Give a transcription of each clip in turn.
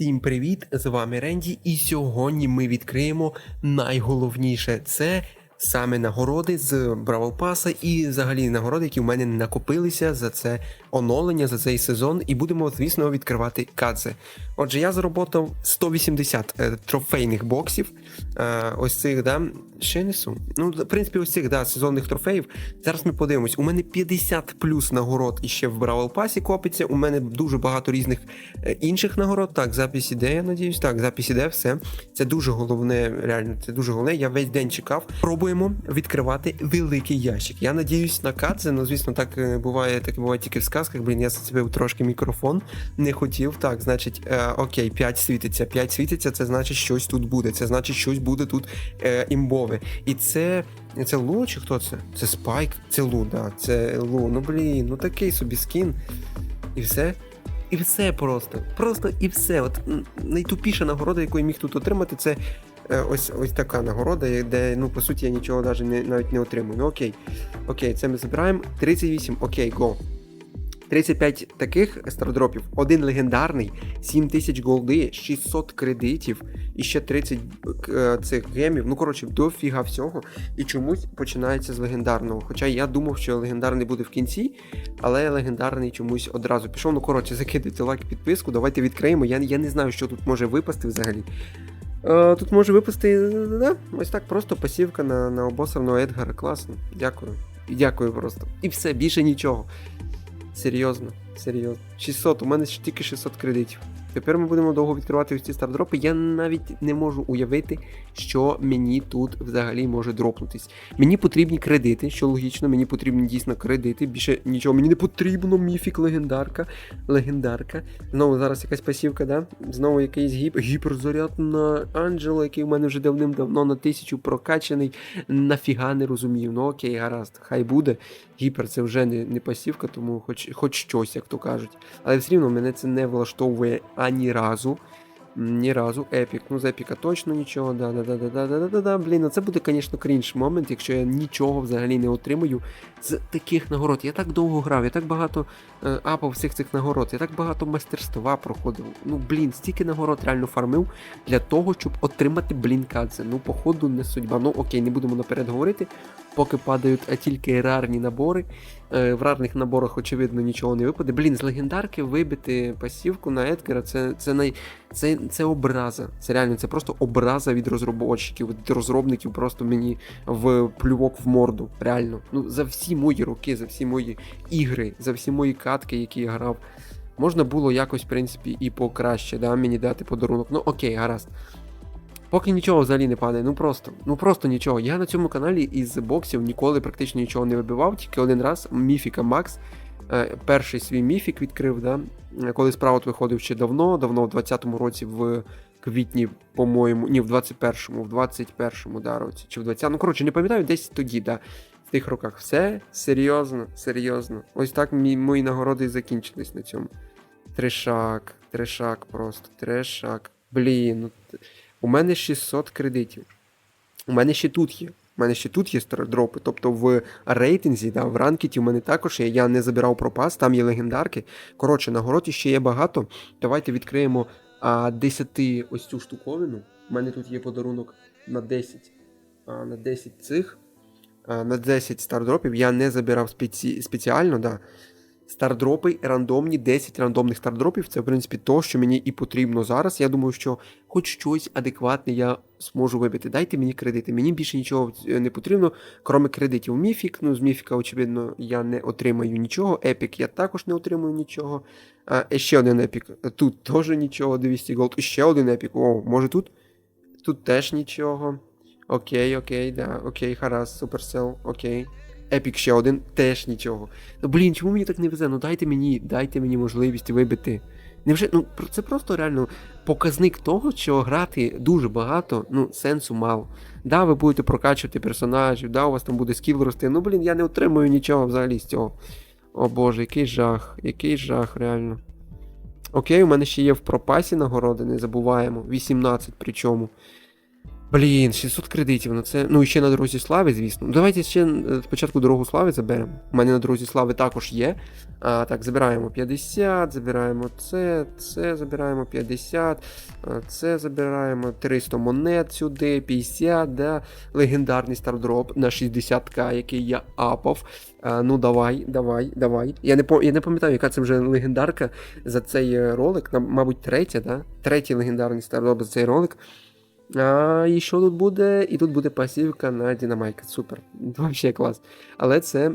Всім привіт! З вами Ренді, і сьогодні ми відкриємо найголовніше це саме нагороди з Бравл Паса і взагалі нагороди, які в мене накопилися за це оновлення, за цей сезон, і будемо, звісно, відкривати кадзи. Отже, я заработав 180 е, трофейних боксів. Е, ось цих, да, ще несу. Ну, в принципі, ось цих да, сезонних трофеїв. Зараз ми подивимось. У мене 50 плюс нагород іще в Бравл Пасі копиться. У мене дуже багато різних е, інших нагород. Так, запис іде, я надіюсь. Так, запис іде, все. Це дуже головне, реально, це дуже головне. Я весь день чекав. Пробуємо відкривати великий ящик. Я надіюсь на кадзе, ну звісно, так е, буває, так буває тільки в сказках. Блін, я зацепив трошки мікрофон, не хотів. Так, значить, е, окей, 5 світиться. 5 світиться, це значить, щось тут буде. Це значить, щось буде тут е, імбове. І це. Це Лу чи хто це? Це Спайк? Це Лу, да. Це Лу. Ну блін, ну такий собі скін. І все. І все просто. Просто і все. От найтупіша нагорода, яку я міг тут отримати, це е, ось ось така нагорода, де, ну, по суті, я нічого навіть не, навіть не отримую. Ну окей. Окей, це ми забираємо. 38, окей, го. 35 таких стардропів, один легендарний, 7000 голди, 600 кредитів і ще 30 е, цих гемів. Ну, коротше, дофіга всього. І чомусь починається з легендарного. Хоча я думав, що легендарний буде в кінці, але легендарний чомусь одразу пішов. Ну, коротше, закидайте лайк, підписку, давайте відкриємо. Я, я не знаю, що тут може випасти взагалі. Е, тут може випасти да, ось так просто пасівка на, на обосраного Едгара. Класно. Дякую. І Дякую просто. І все, більше нічого. Серйозно, серйозно. 600, у мене ж тільки 600 кредитів. Тепер ми будемо довго відкривати ось ці стардропи. Я навіть не можу уявити, що мені тут взагалі може дропнутись. Мені потрібні кредити, що логічно, мені потрібні дійсно кредити. Більше нічого мені не потрібно. Міфік легендарка. Легендарка. Знову зараз якась пасівка, да? Знову якийсь гіп... гіперзаряд на Анджела, який в мене вже давним-давно на тисячу прокачаний. Нафіга не розумію. Ну окей, гаразд, хай буде гіпер це вже не не пасівка, тому хоч хоч щось, як то кажуть. Але все рівно мене це не влаштовує ані разу. Ні разу епік. Ну, з епіка точно нічого. Да-да-да-да-да-да-да-да. Блін, ну це буде, звісно, крінж момент, якщо я нічого взагалі не отримую з таких нагород. Я так довго грав, я так багато е, апав всіх цих нагород, я так багато майстерства проходив. Ну, блін, стільки нагород реально фармив для того, щоб отримати блін кадзе. Ну, походу, не судьба. Ну окей, не будемо наперед говорити. Поки падають тільки рарні набори. Е, В рарних наборах, очевидно, нічого не випаде. Блін, з легендарки вибити пасівку на Едгара це, це, най... це, це образа. Це реально це просто образа від розробників, від розробників просто мені в плювок в морду. Реально. Ну, за всі мої роки, за всі мої ігри, за всі мої катки, які я грав. Можна було якось, в принципі, і покраще, да, мені дати подарунок. Ну окей, гаразд. Поки нічого взагалі не падає, ну просто, ну просто нічого. Я на цьому каналі із боксів ніколи практично нічого не вибивав, тільки один раз Міфіка Макс. е, Перший свій міфік відкрив, да? коли справот виходив ще давно, давно, в 20-му році, в квітні, по-моєму, ні, в 21-му, в 21-му да, році, чи в 20-му. Ну, коротше, не пам'ятаю, десь тоді, да, в тих роках. Все серйозно, серйозно. Ось так мі- мої нагороди і закінчились на цьому. Трешак, трешак просто, трешак. Блін, ну. У мене 600 кредитів. У мене ще тут є. У мене ще тут є стардропи. Тобто в рейтинзі, да, в ранкеті у мене також є. Я не забирав пропас, там є легендарки. Коротше, нагород ще є багато. Давайте відкриємо а, 10 ось цю штуковину. У мене тут є подарунок на 10. А, на 10 цих. А, на 10 стардропів. Я не забирав спеці... спеціально, да. Стардропи рандомні, 10 рандомних стардропів. Це, в принципі, то, що мені і потрібно зараз. Я думаю, що хоч щось адекватне я зможу вибити. Дайте мені кредити. Мені більше нічого е, не потрібно, крім кредитів. Міфік. Ну, з міфіка, очевидно, я не отримаю нічого. Епік я також не отримую нічого. А, е, ще один епік. Тут теж нічого, 200 голд. Ще один епік. О, може тут? Тут теж нічого. Окей, окей, да, окей, гаразд, суперсел, окей. Епік ще один, теж нічого. Ну блін, чому мені так не везе? Ну дайте мені, дайте мені можливість вибити. Невже, ну це просто реально показник того, що грати дуже багато, ну, сенсу мало. Да, ви будете прокачувати персонажів, да, у вас там буде скіл рости. Ну блін, я не отримую нічого взагалі з цього. О боже, який жах, який жах, реально. Окей, у мене ще є в пропасі нагороди, не забуваємо. 18 причому. Блін, 600 кредитів, ну це. Ну і ще на дорозі слави, звісно. Ну, Давайте ще е, спочатку дорогу слави заберемо. У мене на дорозі слави також є. А, так, забираємо 50, забираємо це, це забираємо 50, це забираємо 300 монет сюди, 50, да. Легендарний стардроп на 60к, який я апав. А, ну давай, давай, давай. Я не я не пам'ятаю, яка це вже легендарка за цей е, ролик. Мабуть, третя, да? Третій легендарний стардроп за цей ролик. А, і що тут буде? І тут буде пасівка на Дінамайка. Супер. Вообще клас. Але це.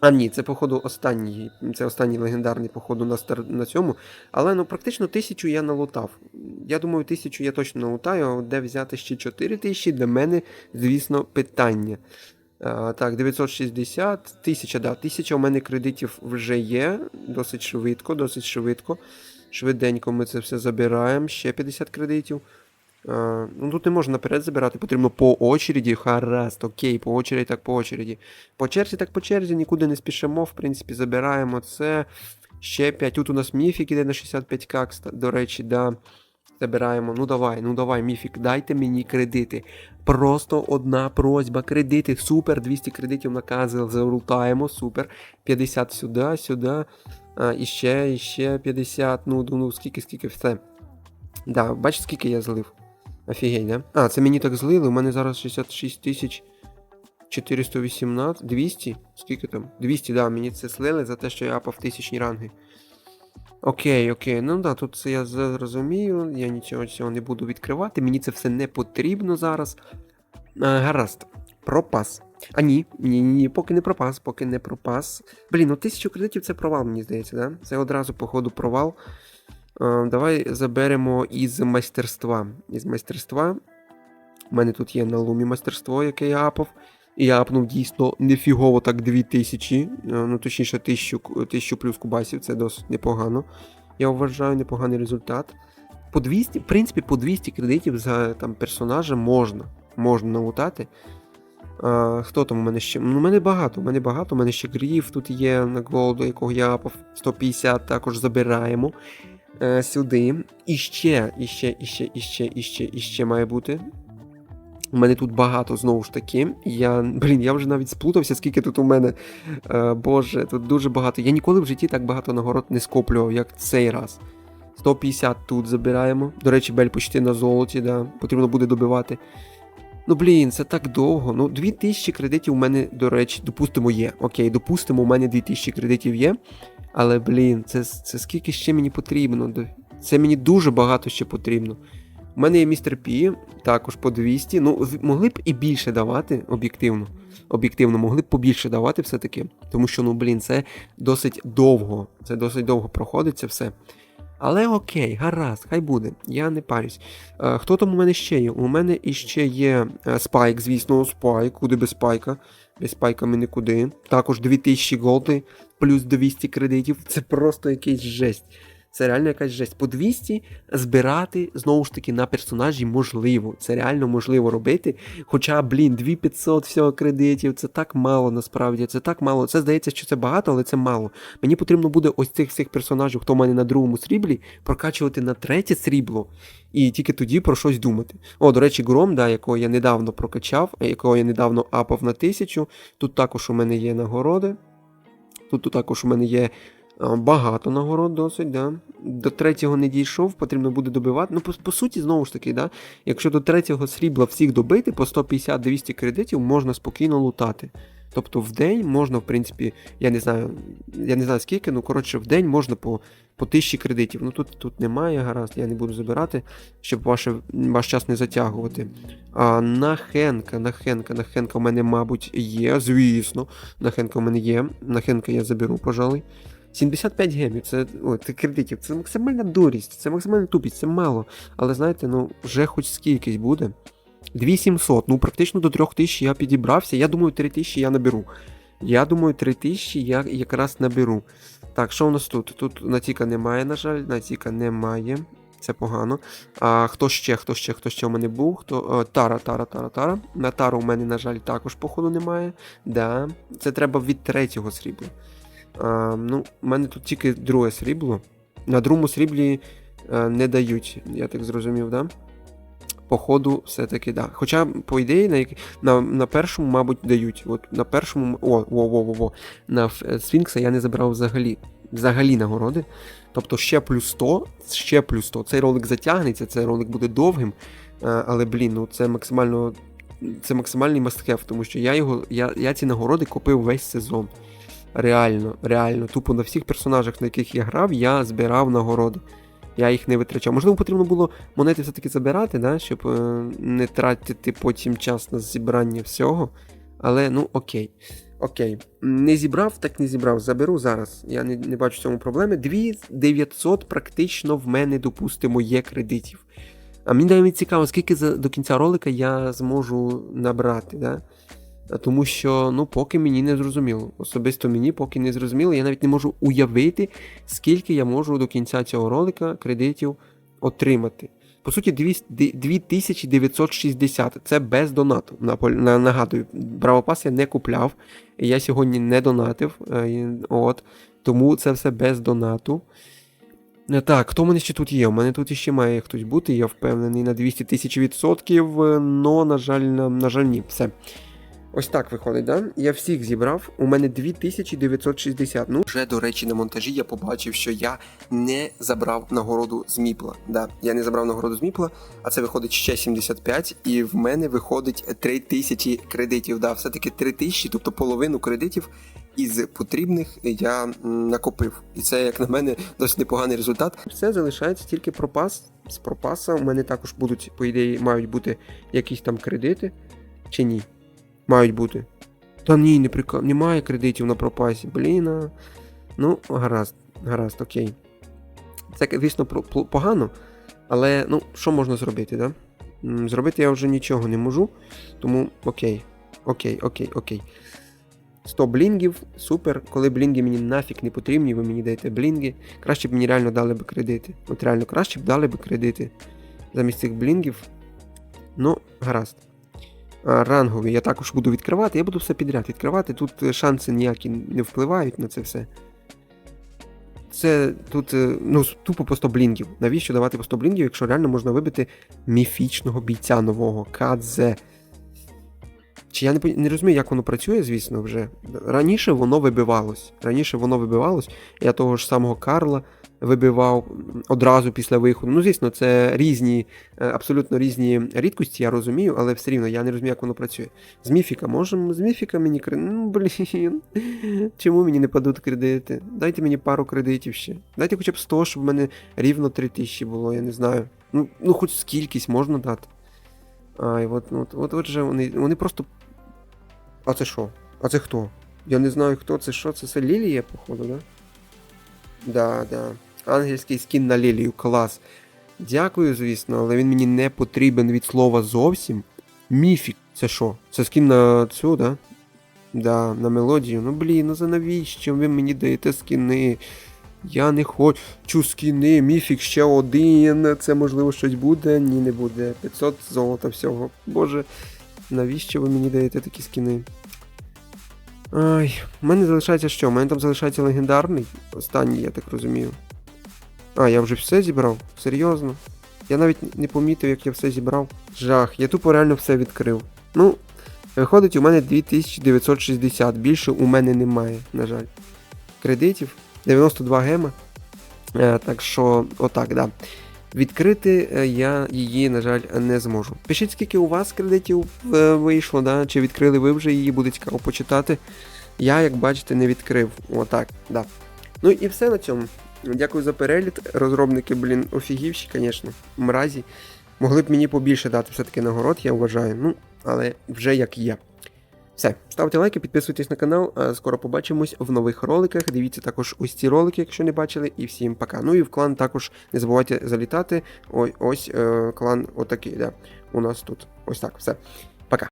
А ні, це, походу, останній. Це останній легендарний, походу, на стар... на цьому. Але ну практично тисячу я налутав. Я думаю, тисячу я точно налутаю, а де взяти ще 4 тисячі, для мене, звісно, питання. А, так, 960, 1000, да, 1000 у мене кредитів вже є. Досить швидко, досить швидко. Швиденько ми це все забираємо. Ще 50 кредитів. А, ну тут не можна наперед забирати, потрібно по очереді. Гаразд, окей, по очереді, так по очереді. По черзі, так по черзі, нікуди не спішимо. В принципі, забираємо це. Ще 5. Тут у нас міфік іде на 65к, до речі, да. Забираємо. Ну давай, ну давай, міфік, дайте мені кредити. Просто одна просьба, кредити. Супер, 200 кредитів накази залутаємо, супер. 50 сюди, сюди. А, і ще, і ще 50. Ну, ну, ну скільки, скільки, все. Да, бачиш, скільки я злив? Офігеть, да? А, це мені так злили, у мене зараз 66 тисяч 418, 200? Скільки там? 200, да, мені це слили за те, що я апав тисячні ранги. Окей, окей, ну да, тут це я зрозумію, я нічого цього не буду відкривати, мені це все не потрібно зараз. А, гаразд, пропас. А ні, ні, ні, поки не пропас, поки не пропас. Блін, ну тисячу кредитів це провал, мені здається, да? Це одразу, походу, провал. Е, Давай заберемо із майстерства. Із майстерства. У мене тут є на лумі майстерство, яке я апав. І я апнув дійсно нефігово так 2000, е, ну точніше 1000, 1000 плюс кубасів, це досить непогано. Я вважаю непоганий результат. По 200, в принципі, по 200 кредитів за там, персонажа можна. Можна налутати. А, хто там у мене ще? Ну, у мене багато, у мене багато, у мене ще гріф тут є на голду, якого я апав 150, також забираємо е, сюди. І ще, і ще, і ще, і ще, і ще, і ще має бути. У мене тут багато знову ж таки. Я, блін, я вже навіть сплутався, скільки тут у мене. Е, боже, тут дуже багато. Я ніколи в житті так багато нагород не скоплював, як цей раз. 150 тут забираємо. До речі, бель почти на золоті, да. потрібно буде добивати. Ну, блін, це так довго. Ну, 2000 кредитів у мене, до речі, допустимо, є. Окей, допустимо, у мене 2000 кредитів є. Але, блін, це, це скільки ще мені потрібно? Це мені дуже багато ще потрібно. У мене є містер Пі, також по 200. Ну, могли б і більше давати, об'єктивно. Об'єктивно, могли б побільше давати все-таки. Тому що, ну, блін, це досить довго. Це досить довго проходить це все. Але окей, гаразд, хай буде. Я не парюсь. Е, хто там у мене ще є? У мене іще є е, спайк, звісно, спайк, куди без спайка. Без спайка ми нікуди. Також 2000 голди, плюс 200 кредитів. Це просто якийсь жесть. Це реально якась жесть. По 200 збирати знову ж таки на персонажі можливо. Це реально можливо робити. Хоча, блін, 2500 всього кредитів, це так мало насправді. Це так мало. Це здається, що це багато, але це мало. Мені потрібно буде ось цих всіх персонажів, хто в мене на другому сріблі, прокачувати на третє срібло. І тільки тоді про щось думати. О, до речі, Гром, да, якого я недавно прокачав, якого я недавно апав на тисячу. Тут також у мене є нагороди. Тут, тут також у мене є а, багато нагород досить, да. До третього не дійшов, потрібно буде добивати. Ну, по, по суті, знову ж таки, да, якщо до третього срібла всіх добити, по 150-200 кредитів можна спокійно лутати. Тобто в день можна, в принципі, я не знаю, я не знаю скільки, ну коротше, в день можна по, по 1000 кредитів. Ну тут, тут немає, гаразд, я не буду забирати, щоб ваше, ваш час не затягувати. А нахенка, нахенка, нахенка у мене, мабуть, є, звісно. Нахенка у мене є. Нахенка я заберу, пожалуй. 75 гемів, це, це кредитів, це максимальна дурість, це максимальна тупість, це мало. Але знаєте, ну вже хоч скількись буде. 2700, ну практично до 3000 я підібрався. Я думаю, 3000 я наберу. Я думаю, 3000 я якраз наберу. Так, що у нас тут? Тут Натіка немає, на жаль, Натіка немає. Це погано. А хто ще, хто ще, хто ще у мене був? Хто... О, тара, Тара, Тара, Тара. На Тару у мене, на жаль, також, походу, немає. Да. Це треба від третього срібла. А, ну, у мене тут тільки друге срібло. На другому сріблі е, не дають, я так зрозумів, да? походу, все-таки да. Хоча, по ідеї, на, на, на першому, мабуть, дають. От на першому. О, во, во, во, во. На е, Сфінкса я не забрав взагалі. Взагалі нагороди. Тобто ще плюс 100, ще плюс 100. Цей ролик затягнеться, цей ролик буде довгим. е, Але, блін, ну це максимально. Це максимальний мастхев, тому що я його. Я, я ці нагороди купив весь сезон. Реально, реально. Тупо на всіх персонажах, на яких я грав, я збирав нагороди. Я їх не витрачав. Можливо, потрібно було монети все-таки забирати, да? щоб е, не тратити потім час на зібрання всього. Але ну окей. Окей. Не зібрав, так не зібрав. Заберу зараз. Я не, не бачу в цьому проблеми. 2900 практично в мене, допустимо, є кредитів. А мені навіть цікаво, скільки за, до кінця ролика я зможу набрати, да? А Тому що, ну, поки мені не зрозуміло. Особисто мені поки не зрозуміло. Я навіть не можу уявити, скільки я можу до кінця цього ролика кредитів отримати. По суті, 2960. Це без донату. Нагадую, Бравопас я не купляв. Я сьогодні не донатив. е, От. Тому це все без донату. Е, Так, хто в мене ще тут є? У мене тут іще має хтось бути, я впевнений на 200 тисяч відсотків, е, но, на жаль, на, на жаль, ні. Все. Ось так виходить, да? Я всіх зібрав. У мене 2960. Ну, вже, до речі, на монтажі я побачив, що я не забрав нагороду з Міпла. Да, я не забрав нагороду з Міпла, а це виходить ще 75, і в мене виходить 3000 кредитів. Да, все-таки 3000, тобто половину кредитів із потрібних я накопив. І це, як на мене, досить непоганий результат. Все залишається тільки пропас. З пропаса у мене також будуть, по ідеї, мають бути якісь там кредити. Чи ні? Мають бути. Та ні, не прика... немає кредитів на пропасі. Блін. а. Ну, гаразд, гаразд, окей. Це, звісно, погано, але ну, що можна зробити, да? Зробити я вже нічого не можу, тому окей. Окей, окей, окей. 100 блінгів, супер. Коли блінги мені нафіг не потрібні, ви мені даєте блінги. Краще б мені реально дали б кредити. От реально краще б дали б кредити замість цих блінгів. Ну, гаразд. А, рангові я також буду відкривати, я буду все підряд відкривати. Тут е, шанси ніякі не впливають на це все. Це тут е, ну, тупо по 100 блінгів. Навіщо давати по 100 блінгів, якщо реально можна вибити міфічного бійця нового Кадзе. Чи я не, не розумію, як воно працює, звісно, вже. Раніше воно вибивалось. Раніше воно вибивалось. Я того ж самого Карла вибивав одразу після виходу. Ну, звісно, це різні, е, абсолютно різні рідкості, я розумію, але все рівно я не розумію, як воно працює. З міфіка, можемо з міфіка мені кредит. Ну, блін. Чому мені не падуть кредити? Дайте мені пару кредитів ще. Дайте хоча б 100, щоб в мене рівно 3000 було, я не знаю. Ну, ну хоч скількись можна дати. Ай, от, от, от, от же вони, вони просто. А це що? А це хто? Я не знаю хто це що, це, це Лілія, походу, да? Да, да. Ангельський скін на Лілію, клас. Дякую, звісно, але він мені не потрібен від слова зовсім. Міфік. Це що? Це скін на цю, да? Да, на мелодію. Ну блін, ну за навіщо ви мені даєте скіни? Я не хочу скіни, міфік ще один. Це можливо щось буде? Ні, не буде. 500 золота всього. Боже, навіщо ви мені даєте такі скіни? Ай, у мене залишається що? У мене там залишається легендарний. Останній, я так розумію. А, я вже все зібрав? Серйозно? Я навіть не помітив, як я все зібрав. Жах, я тупо реально все відкрив. Ну, виходить, у мене 2960. Більше у мене немає, на жаль. Кредитів. 92 гема. Е, так що, отак, да. Відкрити е, я її, на жаль, не зможу. Пишіть, скільки у вас кредитів е, вийшло, да? чи відкрили ви вже її, буде цікаво почитати. Я, як бачите, не відкрив. Отак, да. Ну і все на цьому. Дякую за перегляд. Розробники, блін, офігівші, звісно, мразі. Могли б мені побільше дати все-таки нагород, я вважаю. Ну, але вже як є. Все, ставте лайки, підписуйтесь на канал. Скоро побачимось в нових роликах. Дивіться також ось ці ролики, якщо не бачили. І всім пока. Ну і в клан також не забувайте залітати. Ой, ось е, клан отакий, да. У нас тут. Ось так, все.